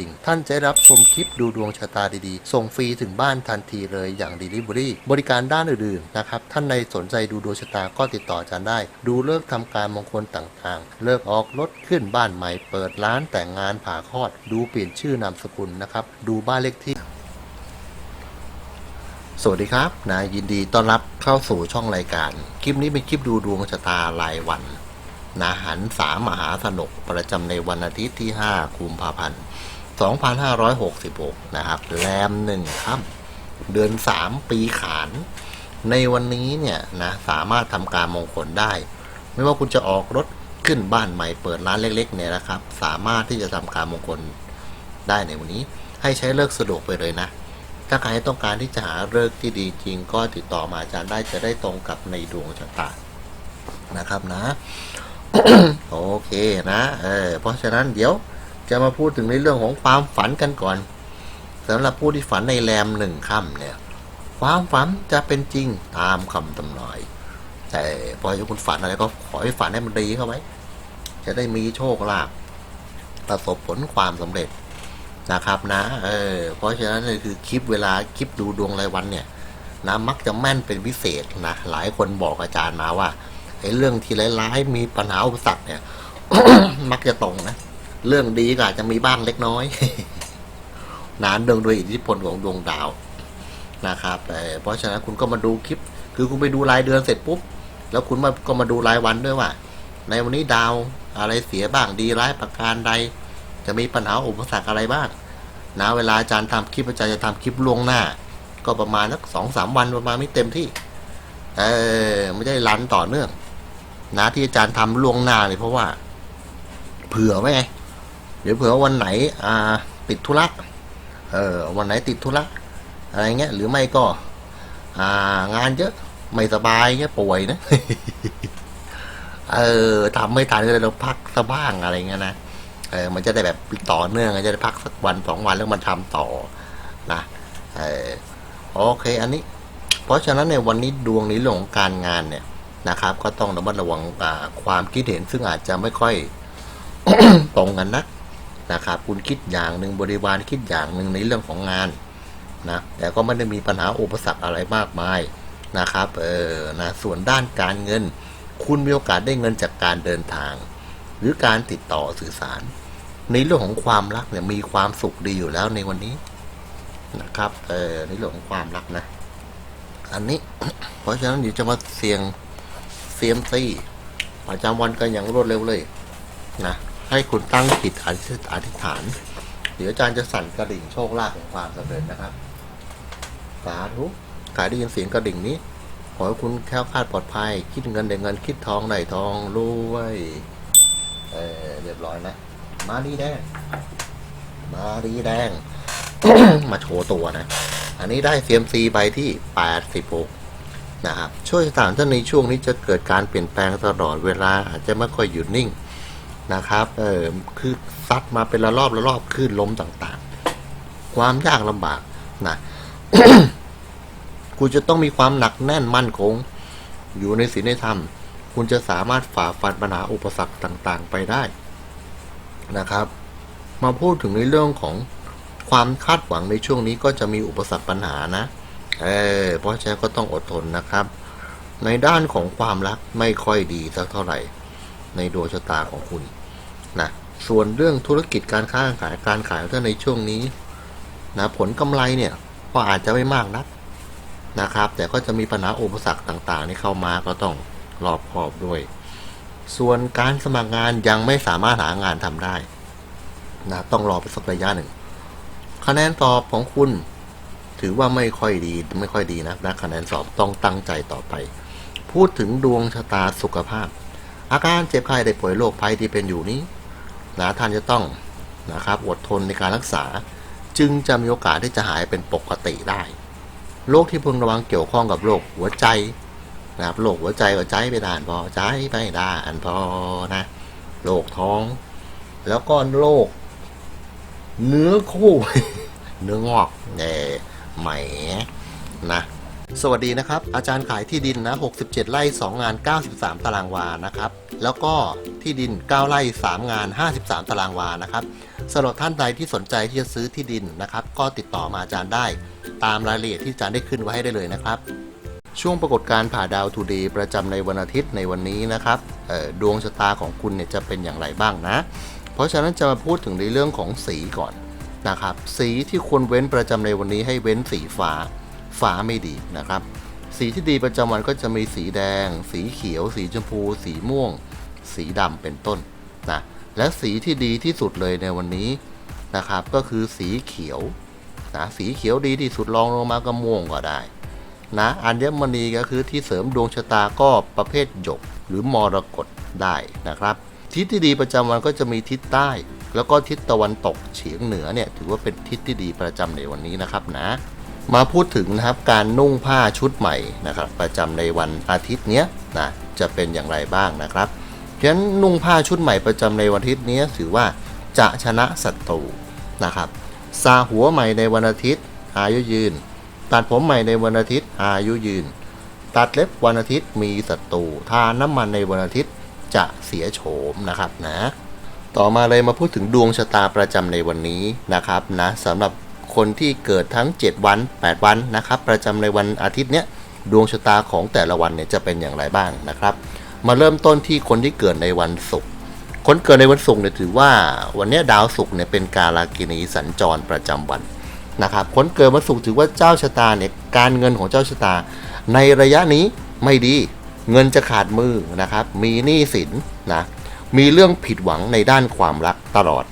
ดิ่ง ท่านจะได้รับชมคลิปดูดวงชะตาดีๆ ส่งฟรีถึงบ้านทันทีเลยอย่าง Delivery บริการด้านอื่นๆนะครับ ท่านในสนใจดูดวงชะตาก็ติดต่ออาจารย์ได้ ดูเลิกษ์ทำการมงคลต่างๆ เลิกออกรถขึ้นบ้านใหม่ เปิดร้านแต่งงานผ่าคลอด ดูเปลี่ยนชื่อนามสกุลนะครับ ดูบ้านเลขที่สวัสดีครับนะยินดีต้อนรับเข้าสู่ช่องรายการ คลิปนี้เป็นคลิปดูดวงชะตารายวันนะหันสามมหาสนุกประจำในวันอาทิตย์ที่ 5 กุมภาพันธ์ 2566 นะครับ แรมหนึ่งค่ำเดือน 3 ปีขาน ในวันนี้เนี่ยนะสามารถทำการมงคลได้ ไม่ว่าคุณจะออกรถขึ้นบ้านใหม่เปิดร้านเล็กๆเนี่ยนะครับ สามารถที่จะทำการมงคลได้ในวันนี้ ให้ใช้เลิกสะดวกไปเลยนะ ถ้าใครต้องการที่จะหาเลิกที่ดีจริง ก็ติดต่อมาอาจารย์ได้จะได้ตรงกับในดวงชะตานะครับนะ โอเคนะ เออเพราะฉะนั้นเดี๋ยว จะมาพูดถึงในเรื่องของความฝันกันก่อนสำหรับผู้ที่ฝันในแรมหนึ่งค่ำเนี่ย ความฝันจะเป็นจริงตามคำทำนายแต่พอคุณฝันอะไรก็ขอให้ฝันให้มันดีเข้าไว้จะได้มีโชคลาภประสบผลความสำเร็จนะครับนะ เออ เพราะฉะนั้นเลยคือคลิปเวลาคลิปดูดวงรายวันเนี่ยนะมักจะแม่นเป็นพิเศษนะ หลายคนบอกอาจารย์มาว่าไอ้เรื่องที่ร้ายๆมีปัญหาอุปสรรคเนี่ย มักจะตรงนะ เรื่องดีก็อาจจะมีบ้างเล็กน้อยนานเดืองโดยอิทธิพลของดวงดาวนะครับแต่เพราะฉะนั้นคุณก็มาดูคลิป คือคุณไปดูรายเดือนเสร็จปุ๊บ แล้วคุณมาก็มาดูรายวันด้วยว่า ในวันนี้ดาวอะไรเสียบ้างดีร้ายประการใด จะมีปัญหาอุปสรรคอะไรบ้างนะเวลาอาจารย์ทำคลิปอาจารย์จะทำคลิปล่วงหน้า ก็ประมาณสักสองสามวันประมาณไม่เต็มที่ เออไม่ได้รันต่อเนื่อง นะที่อาจารย์ทำล่วงหน้าเนี่ยเพราะว่า เผื่อไว้ไง เดี๋ยวเผื่อวันไหนอ่าติดธุระเออวันไหนติดธุระอะไรเงี้ยหรือไม่ก็ อ่างานเยอะไม่สบายเงี้ยป่วยนะเออทำไม่ทันก็เลยเราพักซะบ้างอะไรเงี้ยนะเออมันจะได้แบบต่อเนื่องจะได้พักสักวันสองวันแล้วมันทำต่อนะเออโอเคอันนี้ เพราะฉะนั้นในวันนี้ดวงนี้เรื่องของการงานเนี่ยนะครับ ก็ต้องระมัดระวังความคิดเห็นซึ่งอาจจะไม่ค่อยตรงกันนัก นะครับคุณคิดอย่างหนึ่งบริวารคิดอย่างหนึ่งในเรื่องของงานนะแต่ก็ไม่ได้มีปัญหาอุปสรรคอะไรมากมายนะครับเออนะส่วนด้านการเงิน คุณมีโอกาสได้เงินจากการเดินทาง หรือการติดต่อสื่อสาร ในเรื่องของความรักเนี่ยมีความสุขดีอยู่แล้วในวันนี้นะครับเออในเรื่องของความรักนะ อันนี้ เพราะฉะนั้นเดี๋ยวจะมาเสียงเซียมซี่ประจำวันกันอย่างรวดเร็วเลยนะ ให้คุณตั้งจิตอธิษฐาน เดี๋ยวอาจารย์จะสั่นกระดิ่งโชคลาภแห่งความสำเร็จนะครับ สาธุขายได้ยินเสียงกระดิ่งนี้ ขอให้คุณแค้วคาดปลอดภัย คิดเงินได้เงินคิดทองได้ทองรวยเออเรียบร้อยนะ มาดีแดง มาดีแดง มาโชว์ตัวนะ อันนี้ได้ CMC ใบที่ 86นะครับช่วยสถานท่านในช่วงนี้จะเกิดการเปลี่ยนแปลงตลอดเวลาอาจจะไม่ค่อยหยุดนิ่ง นะครับเออคือซัดมาเป็นละรอบละรอบคลื่นลมต่างๆ ความยากลำบากนะคุณจะต้องมีความหนักแน่นมั่นคง อยู่ในศีลในธรรม คุณจะสามารถฝ่าฟันปัญหาอุปสรรคต่างๆ ไปได้นะครับ มาพูดถึงในเรื่องของความคาดหวังในช่วงนี้ก็จะมีอุปสรรคปัญหานะ เออเพราะฉะนั้นก็ต้องอดทนนะครับ ในด้านของความรักไม่ค่อยดีสักเท่าไหร่ ในดวงชะตาของคุณนะส่วนเรื่องธุรกิจการค้าการขายการขายถ้าในช่วงนี้นะผลกำไรเนี่ยก็อาจจะไม่มากนักนะครับ แต่ก็จะมีปัญหาอุปสรรคต่างๆที่เข้ามาก็ต้องรอบคอบด้วย ส่วนการสมัครงานยังไม่สามารถหางานทำได้นะต้องรอไปสักระยะหนึ่ง คะแนนสอบของคุณ ถือว่าไม่ค่อยดีไม่ค่อยดีนะนะคะแนนสอบต้องตั้งใจต่อไป พูดถึงดวงชะตาสุขภาพ อาการเจ็บไข้ได้ป่วยโรคภัยที่เป็นอยู่นี้นะท่านจะต้องนะครับอดทนในการรักษา จึงจะมีโอกาสที่จะหายเป็นปกติได้โรคที่พึงระวังเกี่ยวข้องกับโรคหัวใจนะครับโรคหัวใจก็ใจไปด่านพอใจไปด่านพอนะโรคท้อง แล้วก็โรคเนื้อคู่ เนื้องอกแหน่ไหมนะ สวัสดีนะครับ อาจารย์ขายที่ดินนะ 67 ไร่ 2 งาน 93 ตารางวานะครับ แล้วก็ที่ดิน 9 ไร่ 3 งาน 53 ตารางวานะครับสำหรับท่านใดที่สนใจที่จะซื้อที่ดินนะครับ ก็ติดต่อมาอาจารย์ได้ ตามรายละเอียดที่อาจารย์ได้ขึ้นไว้ให้ได้เลยนะครับ ช่วงปรากฏการณ์ผ่าดาวทูดีประจำในวันอาทิตย์ในวันนี้นะครับดวงชะตาของคุณเนี่ยจะเป็นอย่างไรบ้างนะ เพราะฉะนั้นจะมาพูดถึงในเรื่องของสีก่อนนะครับ สีที่ควรเว้นประจำในวันนี้ให้เว้นสีฟ้า ฟ้าไม่ดีนะครับ สีที่ดีประจำวันก็จะมีสีแดง สีเขียว สีชมพู สีม่วง สีดำเป็นต้นนะและสีที่ดีที่สุดเลยในวันนี้นะครับ ก็คือสีเขียวนะสีเขียวดีที่สุดรองลงมาก็ม่วงก็ได้นะอัญมณีก็คือที่เสริมดวงชะตาก็ประเภทหยกหรือมรกตได้นะครับ ทิศที่ดีประจำวันก็จะมีทิศใต้ แล้วก็ทิศตะวันตกเฉียงเหนือเนี่ยถือว่าเป็นทิศที่ดีประจำในวันนี้นะครับนะ มาพูดถึงนะครับการนุ่งผ้าชุดใหม่นะครับ ประจำในวันอาทิตย์เนี้ยนะจะเป็นอย่างไรบ้างนะครับเพราะฉะนั้นนุ่งผ้าชุดใหม่ประจำในวันอาทิตย์เนี้ยถือว่าจะชนะศัตรูนะครับซาหัวใหม่ในวันอาทิตย์ อายุยืน ตัดผมใหม่ในวันอาทิตย์ อายุยืน ตัดเล็บวันอาทิตย์มีศัตรูทาน้ำมันในวันอาทิตย์จะเสียโฉมนะครับนะ ต่อมาเลยมาพูดถึงดวงชะตาประจำในวันนี้นะครับนะสำหรับ คนที่เกิดทั้ง 7 วัน 8 วันนะครับ ประจำในวันอาทิตย์เนี้ยดวงชะตาของแต่ละวันเนี่ยจะเป็นอย่างไรบ้างนะครับ มาเริ่มต้นที่คนที่เกิดในวันศุกร์คนเกิดในวันศุกร์เนี่ยถือว่าวันนี้ดาวศุกร์เนี่ยเป็นกาลากินีสัญจรประจำวันนะครับคนเกิดวันศุกร์ถือว่าเจ้าชะตาเนี่ยการเงินของเจ้าชะตา ในระยะนี้ไม่ดี เงินจะขาดมือนะครับ มีหนี้สินนะมีเรื่องผิดหวังในด้านความรักตลอด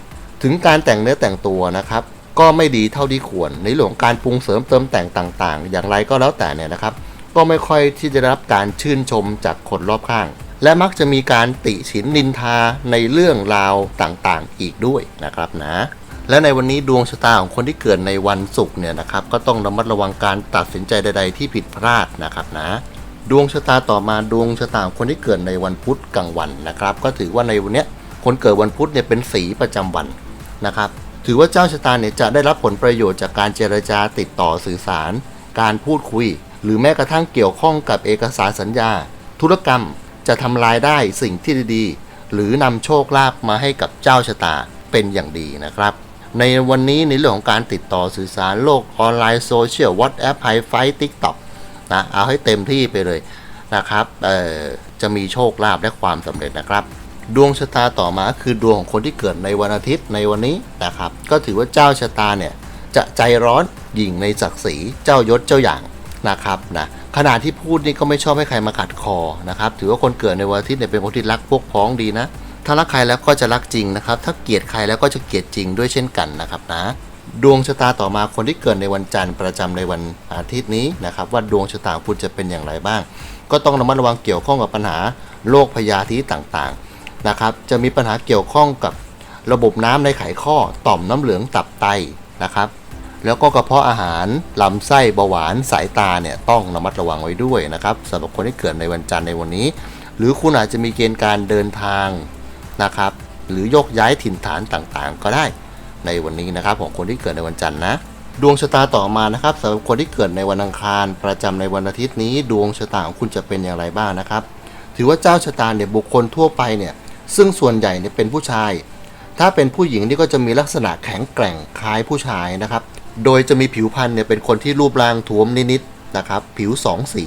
ถึงการแต่งเนื้อแต่งตัวนะครับ ก็ไม่ดีเท่าที่ควร ในเรื่องการปรุงเสริมเติมแต่งต่าง ๆ อย่างไรก็แล้วแต่เนี่ยนะครับ ก็ไม่ค่อยที่จะได้รับการชื่นชมจากคนรอบข้าง และมักจะมีการติฉินนินทาในเรื่องราวต่างๆ อีกด้วยนะครับนะและในวันนี้ดวงชะตาของคนที่เกิดในวันศุกร์เนี่ยนะครับก็ต้องระมัดระวังการตัดสินใจใด ๆ ที่ผิดพลาดนะครับนะดวงชะตาต่อมาดวงชะตาของคนที่เกิดในวันพุธกลางวันนะครับ ก็ถือว่าในวันนี้คนเกิดวันพุธเนี่ยเป็นสีประจำวันนะครับ ถือว่าเจ้าชะตาเนี่ยจะได้รับผลประโยชน์จากการเจรจาติดต่อสื่อสาร การพูดคุย หรือแม้กระทั่งเกี่ยวข้องกับเอกสารสัญญา ธุรกรรมจะทำลายได้สิ่งที่ดีๆ หรือนำโชคลาภมาให้กับเจ้าชะตาเป็นอย่างดีนะครับ ในวันนี้ในเรื่องของการติดต่อสื่อสารโลกออนไลน์โซเชียลวอตแอปไฮไฟทิกต็อกนะเอาให้เต็มที่ไปเลยนะครับเออจะมีโชคลาภและความสำเร็จนะครับ ดวงชะตาต่อมาคือดวงของคนที่เกิดในวันอาทิตย์ในวันนี้นะครับ ก็ถือว่าเจ้าชะตาเนี่ยจะใจร้อนหยิ่งในศักดิ์ศรีเจ้ายศเจ้าอย่างนะครับนะขณะที่พูดนี่ก็ไม่ชอบให้ใครมาขัดคอนะครับ ถือว่าคนเกิดในวันอาทิตย์เนี่ยเป็นคนที่รักพวกพ้องดีนะ ถ้ารักใครแล้วก็จะรักจริงนะครับ ถ้าเกลียดใครแล้วก็จะเกลียดจริงด้วยเช่นกันนะครับนะดวงชะตาต่อมาคนที่เกิดในวันจันทร์ประจำในวันอาทิตย์นี้นะครับ ว่าดวงชะตาคุณจะเป็นอย่างไรบ้าง ก็ต้องระมัดระวังเกี่ยวข้องกับปัญหาโรคพยาธิต่างๆ นะครับ จะมีปัญหาเกี่ยวข้องกับระบบน้ำในไขข้อต่อมน้ำเหลืองตับไตนะครับ แล้วก็กระเพาะอาหารลำไส้เบาหวานสายตาเนี่ยต้องระมัดระวังไว้ด้วยนะครับสำหรับคนที่เกิดในวันจันทร์ในวันนี้ หรือคุณอาจจะมีเกณฑ์การเดินทางนะครับ หรือโยกย้ายถิ่นฐานต่างๆ ก็ได้ในวันนี้นะครับของคนที่เกิดในวันจันทร์นะดวงชะตาต่อมานะครับสำหรับคนที่เกิดในวันอังคาร ประจำในวันอาทิตย์นี้ ดวงชะตาของคุณจะเป็นอย่างไรบ้างนะครับ ถือว่าเจ้าชะตาเนี่ยบุคคลทั่วไปเนี่ย ซึ่งส่วนใหญ่เนี่ยเป็นผู้ชาย ถ้าเป็นผู้หญิงนี่ก็จะมีลักษณะแข็งแกร่งคล้ายผู้ชายนะครับ โดยจะมีผิวพรรณเนี่ยเป็นคนที่รูปร่างท้วมนิดๆนะครับ ผิวสองสี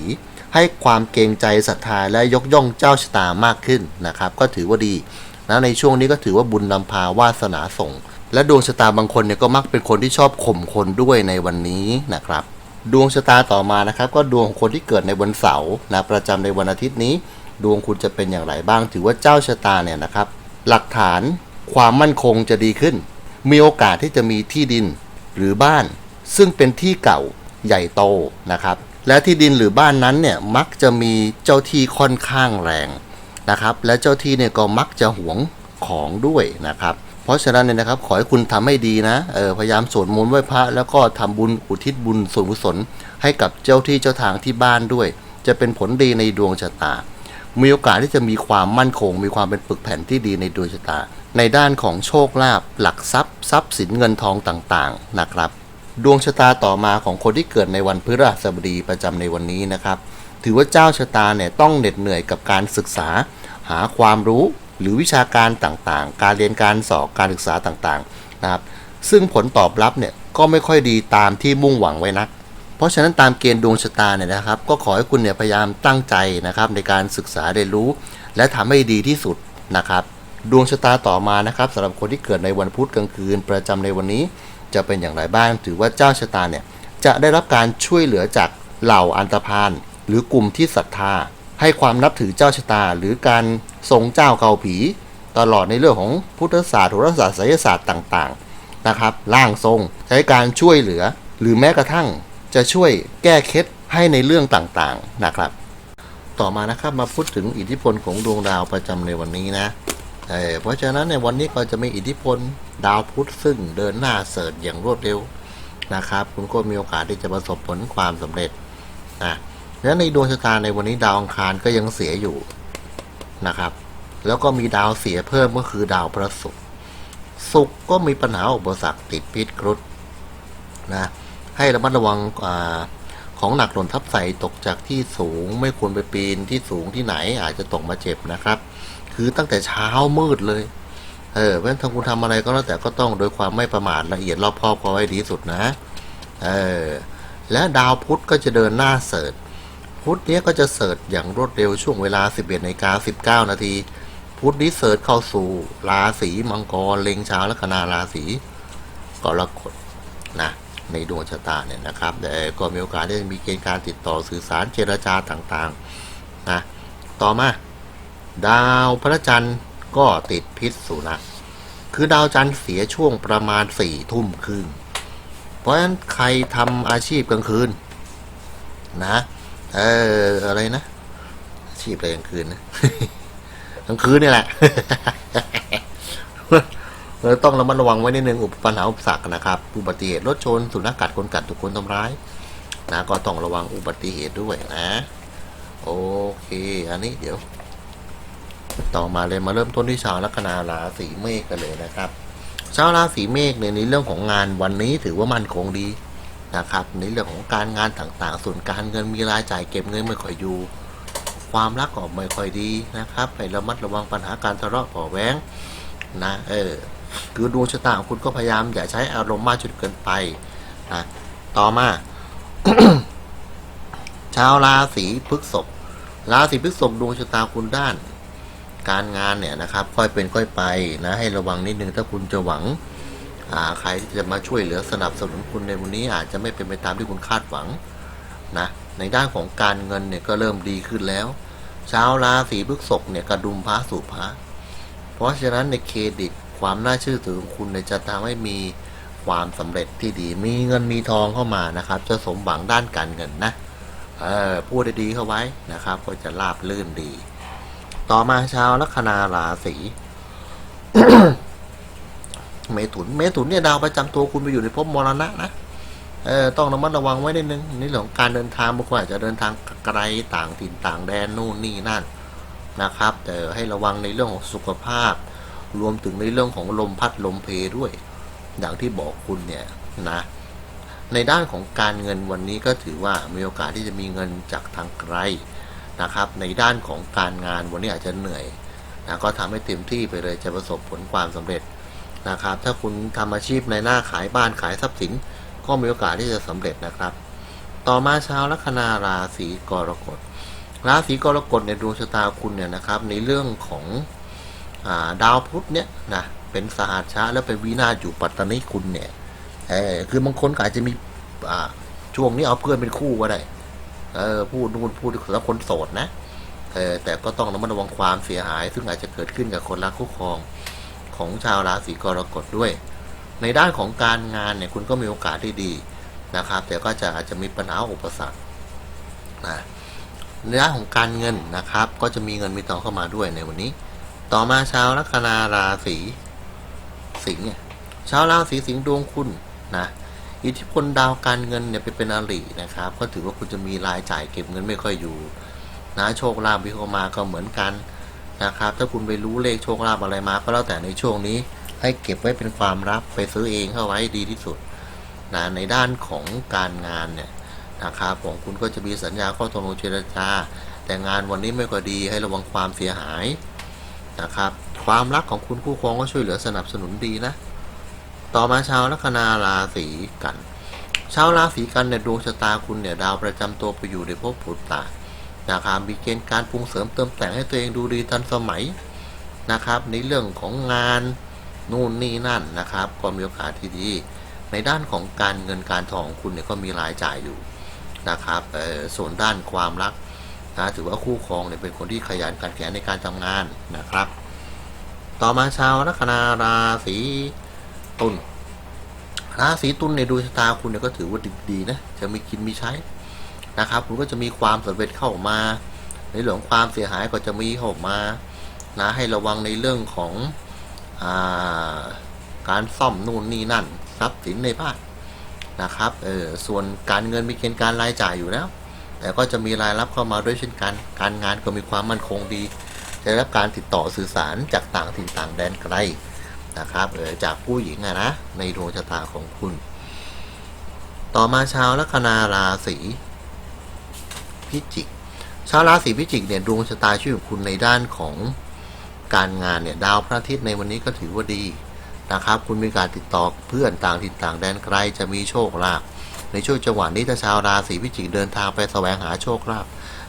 ให้ความเกรงใจศรัทธาและยกย่องเจ้าชะตามากขึ้นนะครับ ก็ถือว่าดีนะในช่วงนี้ก็ถือว่าบุญนำพาวาสนาส่ง และดวงชะตาบางคนเนี่ยก็มักเป็นคนที่ชอบข่มคนด้วยในวันนี้นะครับดวงชะตาต่อมานะครับ ก็ดวงของคนที่เกิดในวันเสาร์นะประจำในวันอาทิตย์นี้ ดวงคุณจะเป็นอย่างไรบ้าง ถือว่าเจ้าชะตาเนี่ยนะครับ หลักฐานความมั่นคงจะดีขึ้น มีโอกาสที่จะมีที่ดินหรือบ้าน ซึ่งเป็นที่เก่าใหญ่โตนะครับ และที่ดินหรือบ้านนั้นเนี่ยมักจะมีเจ้าที่ค่อนข้างแรงนะครับ และเจ้าที่เนี่ยก็มักจะหวงของด้วยนะครับ เพราะฉะนั้นเนี่ยนะครับขอให้คุณทำให้ดีนะเออพยายามสวดมนต์ไหว้พระแล้วก็ทำบุญอุทิศบุญส่วนกุศลให้กับเจ้าที่เจ้าทางที่บ้านด้วย จะเป็นผลดีในดวงชะตา มีโอกาสที่จะมีความมั่นคง มีความเป็นปึกแผ่นที่ดีในดวงชะตา ในด้านของโชคลาภหลักทรัพย์ทรัพย์สินเงินทองต่างๆนะครับ ดวงชะตาต่อมาของคนที่เกิดในวันพฤหัสบดีประจำในวันนี้นะครับ ถือว่าเจ้าชะตาเนี่ยต้องเหน็ดเหนื่อยกับการศึกษา หาความรู้หรือวิชาการต่างๆ การเรียนการสอบการศึกษาต่างๆนะครับ ซึ่งผลตอบรับเนี่ยก็ไม่ค่อยดีตามที่มุ่งหวังไว้นัก เพราะฉะนั้นตามเกณฑ์ดวงชะตาเนี่ยนะครับ ก็ขอให้คุณเนี่ยพยายามตั้งใจนะครับ ในการศึกษาเรียนรู้ และทำให้ดีที่สุดนะครับ ดวงชะตาต่อมานะครับสำหรับคนที่เกิดในวันพุธกลางคืน ประจำในวันนี้จะเป็นอย่างไรบ้าง ถือว่าเจ้าชะตาเนี่ยจะได้รับการช่วยเหลือจากเหล่าอันตรพานหรือกลุ่มที่ศรัทธา ให้ความนับถือเจ้าชะตา หรือการทรงเจ้าเกาผี ตลอดในเรื่องของพุทธศาสตร์โหราศาสตร์ไสยศาสตร์ต่างๆนะครับร่างทรงใช้การช่วยเหลือ หรือแม้กระทั่ง จะช่วยแก้เคล็ดให้ในเรื่องต่างๆนะครับ ต่อมานะครับมาพูดถึงอิทธิพลของดวงดาวประจำในวันนี้นะเเพราะฉะนั้นในวันนี้ก็จะมีอิทธิพลดาวพุธซึ่งเดินหน้าเสริฐอย่างรวดเร็วนะครับ คุณก็มีโอกาสที่จะประสบผลความสำเร็จนะและในดวงชะตาในวันนี้ดาวอังคารก็ยังเสียอยู่นะครับ แล้วก็มีดาวเสียเพิ่มก็คือดาวพระศุกร์ศุกร์ก็มีปัญหาอุปสรรคติดพิษครุฑนะ ให้ระมัดระวังอของหนักหล่นทับใส่ตกจากที่สูง ไม่ควรไปปีนที่สูงที่ไหนอาจจะตกมาเจ็บนะครับ คือตั้งแต่เช้ามืดเลยเออเพราะฉะนั้นถ้าคุณทำอะไรก็แล้วแต่ก็ต้องโดยความไม่ประมาทละเอียดรอบคอบเอาไว้ดีสุดนะเออและดาวพุธก็จะเดินหน้าเสิร์ชพุธเนี้ยก็จะเสิร์ชอย่างรวดเร็วช่วงเวลา 11นาฬิกา19 นาที พุธนี้เสิร์ชเข้าสู่ราศีมังกรเล็งชาวลัคนาราศีกรกฎนะ ในดวงชะตาเนี่ยนะครับแต่ก็มีโอกาสที่จะมีเกณฑ์การติดต่อสื่อสารเจรจาต่างๆนะต่อมา ดาวพระจันทร์ก็ติดพิษสุนัขคือดาวจันทร์เสียช่วงประมาณสี่ทุ่มครึ่งเพราะฉะนั้นใครทำอาชีพกลางคืน นะเอออะไรนะอาชีพอะไรกลางคืนนะกลางคืนนี่แหละ เราต้องระมัดระวังไว้นิดนึงอุปปัญหาอุปสรรคนะครับ อุบัติเหตุรถชนสุนัขกัดคนกัดถูกคนทำร้ายนะก็ต้องระวังอุบัติเหตุด้วยนะ โอเค อันนี้เดี๋ยว ต่อมาเลยมาเริ่มต้นที่ชาวลัคนาราศีเมษกันเลยนะครับชาวราศีเมษเนี่ยในเรื่องของงานวันนี้ถือว่ามั่นคงดีนะครับในเรื่องของการงานต่างๆ ส่วนการเงินมีรายจ่ายเก็บเงินไม่ค่อยอยู่ ความรักก็ไม่ค่อยดีนะครับให้ระมัดระวังปัญหาการทะเลาะเบาแว้งนะเออ คือดวงชะตาของคุณก็พยายามอย่าใช้อารมณ์มากจนเกินไปนะต่อมาชาวราศีพฤษภราศีพฤษภดวงชะตาคุณด้าน การงานเนี่ยนะครับ ค่อยเป็นค่อยไปนะ ให้ระวังนิดนึงถ้าคุณจะหวังใครที่จะมาช่วยเหลือสนับสนุนคุณในวันนี้อาจจะไม่เป็นไปตามที่คุณคาดหวังนะในด้านของการเงินเนี่ยก็เริ่มดีขึ้นแล้วชาวราศีพฤษภเนี่ยกระดุมพระสู่พระเพราะฉะนั้นในเครดิต ความน่าเชื่อถือของคุณจะทำให้มีความสำเร็จที่ดี มีเงินมีทองเข้ามานะครับ จะสมหวังด้านการเงินนะเออพูดดีๆเข้าไว้นะครับ ก็จะราบลื่นดี ต่อมาชาวลัคนาราศีเมถุน เมถุนเนี่ยดาวประจำตัวคุณไปอยู่ในภพมรณะนะเออต้องระมัดระวังไว้นิดนึงในเรื่องของการเดินทางบางคนอาจจะเดินทางไกลต่างถิ่นต่างแดนนู่นนี่นั่นนะครับ แต่ให้ระวังในเรื่องของสุขภาพ รวมถึงในเรื่องของลมพัดลมเพด้วย อย่างที่บอกคุณเนี่ยนะ ในด้านของการเงินวันนี้ก็ถือว่ามีโอกาสที่จะมีเงินจากทางไกลนะครับ ในด้านของการงานวันนี้อาจจะเหนื่อยนะก็ทำให้เต็มที่ไปเลยจะประสบผลความสำเร็จนะครับ ถ้าคุณทำอาชีพในหน้าขายบ้านขายทรัพย์สิน ก็มีโอกาสที่จะสำเร็จนะครับ ต่อมาชาวลัคนาราศีกรกฎราศีกรกฎในดวงชะตาคุณเนี่ยนะครับ ในเรื่องของ ดาวพุธเนี่ยนะเป็นสหัชชะแล้วเป็นวินาศอยู่ปัตตานีคุณเนี่ยเออคือบางคนอาจจะมีอ่าช่วงนี้เอาเพื่อนเป็นคู่ก็ได้เออพูดนู่นพูดแล้วคนโสดนะเออแต่ก็ต้องระมัดระวังความเสียหาย ซึ่งอาจจะเกิดขึ้นกับคนรักคู่ครองของชาวราศีกรกฎด้วย ในด้านของการงานเนี่ยคุณก็มีโอกาสที่ดีนะครับ แต่ก็จะอาจจะมีปัญหาอุปสรรคนะในด้านของการเงินนะครับ ก็จะมีเงินมีทองเข้ามาด้วยในวันนี้ ต่อมาชาวลัคนาราศีสิงห์เนี่ยชาวราศีสิงห์ดวงคุณนะอิทธิพลดาวการเงินเนี่ยไปเป็นอรินะครับ ก็ถือว่าคุณจะมีรายจ่ายเก็บเงินไม่ค่อยอยู่นะโชคลาภที่เข้าะมาก็เหมือนกันนะครับ ถ้าคุณไปรู้เลขโชคลาภอะไรมา ก็แล้วแต่ในช่วงนี้ให้เก็บไว้เป็นความลับไปซื้อเองเข้าไว้ดีที่สุดนะในด้านของการงานเนี่ยนะครับของคุณก็จะมีสัญญาข้อตกลงเจรจา แต่งานวันนี้ไม่ก็ดีให้ระวังความเสียหาย นะครับ ความรักของคุณคู่ครองก็ช่วยเหลือสนับสนุนดีนะ ต่อมาชาวลัคนาราศีกัน ชาวราศีกันเนี่ยดวงชะตาคุณเนี่ยดาวประจำตัวไปอยู่ในภพผุดตานะครับมีเกณฑ์การปรุงเสริมเติมแต่งให้ตัวเองดูดีทันสมัยนะครับ ในเรื่องของงานนู่นนี่นั่นนะครับก็มีโอกาสที่ดี ในด้านของการเงินการทองของคุณเนี่ยก็มีรายจ่ายอยู่นะครับเออส่วนด้านความรัก นะถือว่าคู่ครองเนี่ยเป็นคนที่ขยันขันแข็งในการทำงานนะครับ ต่อมาชาวลัคนาราศีตุลราศีตุลในยดวงชะตาคุณเนี่ยก็ถือว่าดีๆนะจะมีกินมีใช้นะครับ คุณก็จะมีความสำเร็จเข้ามา ในเรื่องของความเสียหายก็จะมีเข้ามานะให้ระวังในเรื่องของอาการซ่อมนู่นนี่นั่น ทรัพย์สินในบ้านนะครับเออส่วนการเงินมีเกณฑ์การรายจ่ายอยู่แล้ว แต่ก็จะมีรายรับเข้ามาด้วยเช่นกัน การงานก็มีความมั่นคงดี จะได้รับการติดต่อสื่อสารจากต่างถิ่นต่างแดนไกลนะครับเออจากผู้หญิงอะนะในดวงชะตาของคุณ ต่อมาชาวลัคนาราศีพิจิก ชาวราศีพิจิกเนี่ยดวงชะตาชีวิตของคุณในด้านของการงานเนี่ยดาวพระอาทิตย์ในวันนี้ก็ถือว่าดีนะครับ คุณมีการติดต่อเพื่อนต่างถิ่นต่างแดนไกลจะมีโชคลาภ ในช่วงจังหวะนี้ถ้าชาวราศีพิจิกเดินทางไปแสวงหาโชคลาภ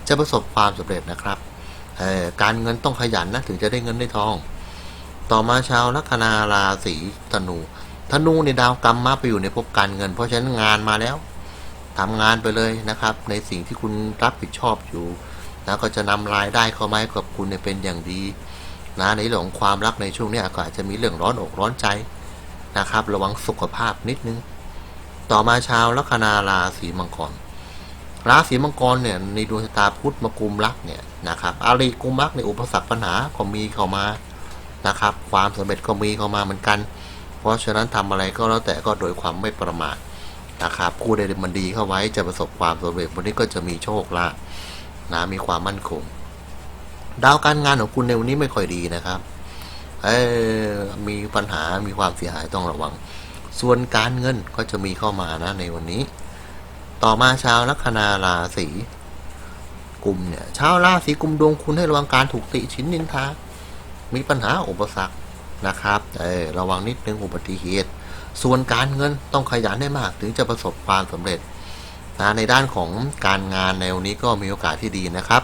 จะประสบความสำเร็จนะครับการเงินต้องขยันนะถึงจะได้เงินได้ทอง ต่อมาชาวลัคนาราศีธนูธนูในดาวกรรมมาไปอยู่ในภพการเงิน เพราะฉะนั้นงานมาแล้วทำงานไปเลยนะครับ ในสิ่งที่คุณรับผิดชอบอยู่นะก็จะนำรายได้เข้ามาให้กับคุณเป็นอย่างดีนะในเรื่องของความรักในช่วงนี้อาจจะมีเรื่องร้อนอกร้อนใจนะครับ ระวังสุขภาพนิดนึง ต่อมาชาวลัคนาราศีมังกร ราศีมังกรเนี่ยในดวงชะตาพุทธมากุมรักเนี่ยนะครับอารีกุมรักในอุปสรรคปัญหาก็มีเข้ามานะครับ ความสำเร็จก็มีเข้ามาเหมือนกัน เพราะฉะนั้นทำอะไรก็แล้วแต่ก็โดยความไม่ประมาทนะครับผู้ใดมันดีเข้าไว้จะประสบความสำเร็จวันนี้ก็จะมีโชคลาภนะมีความมั่นคง ดาวการงานของคุณในวันนี้ไม่ค่อยดีนะครับ เออมีปัญหามีความเสียหายต้องระวัง ส่วนการเงินก็จะมีเข้ามานะในวันนี้ ต่อมาชาวลัคนาราศีกุมเนี่ยชาวราศีกุมดวงคุณให้ระวังการถูกติชินนินทา มีปัญหาอุปสรรคนะครับเออระวังนิดนึงอุบัติเหตุ ส่วนการเงินต้องขยันได้มากถึงจะประสบความสำเร็จนะในด้านของการงานในวันนี้ก็มีโอกาสที่ดีนะครับ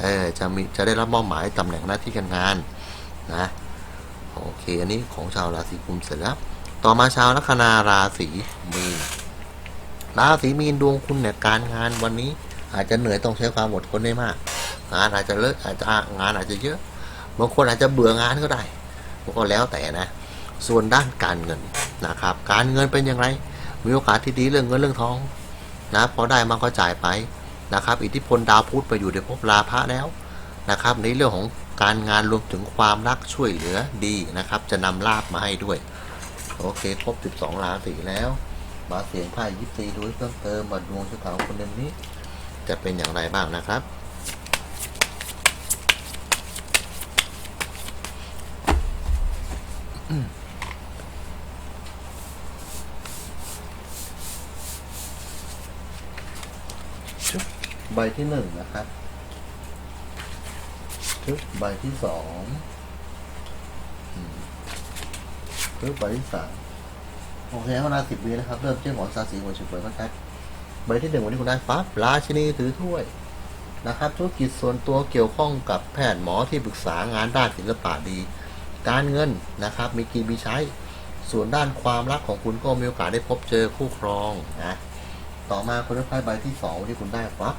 เออจะมีจะได้รับมอบหมายตำแหน่งหน้าที่การงานนะโอเคอันนี้ของชาวราศีกุมเสร็จแล้ว ต่อมาชาวลัคนาราศีมีนราศีมีนดวงคุณเนี่ยการงานวันนี้อาจจะเหนื่อยต้องใช้ความอดทนได้มาก งานอาจจะเลิกอาจจะงานอาจจะเยอะบางคนอาจจะเบื่องานก็ได้ก็แล้วแต่นะ ส่วนด้านการเงินนะครับ การเงินเป็นอย่างไร มีโอกาสที่ดีเรื่องเงินเรื่องทองนะพอได้มาก็จ่ายไปนะครับ อิทธิพลดาวพุธไปอยู่ในภพลาภะแล้วนะครับ ในเรื่องของการงานรวมถึงความรักช่วยเหลือดีนะครับ จะนำลาบมาให้ด้วย โอเค ครบ 12 ราศีแล้วมาเสียงไพ่ยิปซีดูเพิ่มเติมมาดวงชะตาของคนเดือนนี้ จะเป็นอย่างไรบ้างนะครับชุดใบที่หนึ่งนะครับชุดใบที่สอง ชุดใบที่สามโอเคเวลาสิบวินะครับ เริ่มเจ้าของซาสีหัวฉุกเฉินก็แท็กใบที่หนึ่งวันนี้คุณได้ปั๊บราชินีถือถ้วยนะครับ ธุรกิจส่วนตัวเกี่ยวข้องกับแพทย์หมอที่ปรึกษางานด้านศิลปะดี การเงินนะครับ มีกินมีใช้ ส่วนด้านความรักของคุณก็มีโอกาสได้พบเจอคู่ครองนะต่อมาคนได้ไพ่ใบที่สองที่คุณได้ปั๊บ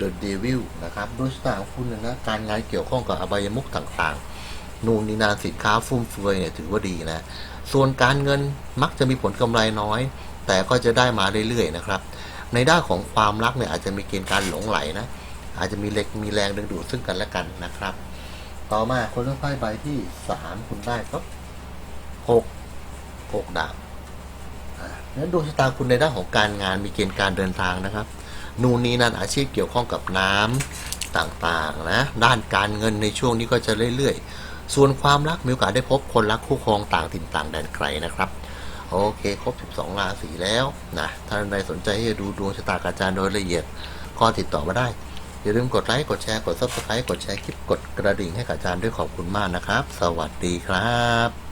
The Devil นะครับด้วยชะตาของคุณนยนะการงานเกี่ยวข้องกับอบายมุขต่างๆ นูนนีนานสินค้าฟุ่มเฟือยเนี่ยถือว่าดีนะ ส่วนการเงินมักจะมีผลกำไรน้อย แต่ก็จะได้มาเรื่อยๆนะครับ ในด้านของความรักเนี่ยอาจจะมีเกณฑ์การหลงไหลนะ อาจจะมีเล็กมีแรงดึงดูดซึ่งกันและกันนะครับ ต่อมาคนได้ไพ่ใบที่สามคุณได้ก็หกหกดาบอ่าแล้วดวงชะตาคุณในด้านของการงานมีเกณฑ์การเดินทางนะครับ นูนนี้นั่นอาชีพเกี่ยวข้องกับน้ำต่างๆนะ ด้านการเงินในช่วงนี้ก็จะเรื่อยๆ ส่วนความรักมีโอกาสได้พบคนรักคู่ครองต่างถิ่นต่างแดนไกลนะครับ โอเค ครบ 12 ราศีแล้วนะถ้าท่านใดสนใจที่จะดูดวงชะตากบอาจารย์โดยละเอียดก็ติดต่อมาได้ อย่าลืมกดไลค์ กดแชร์ กด subscribe กดแชร์คลิป กดกระดิ่งให้กับอาจารย์ด้วยขอบคุณมากนะครับ สวัสดีครับ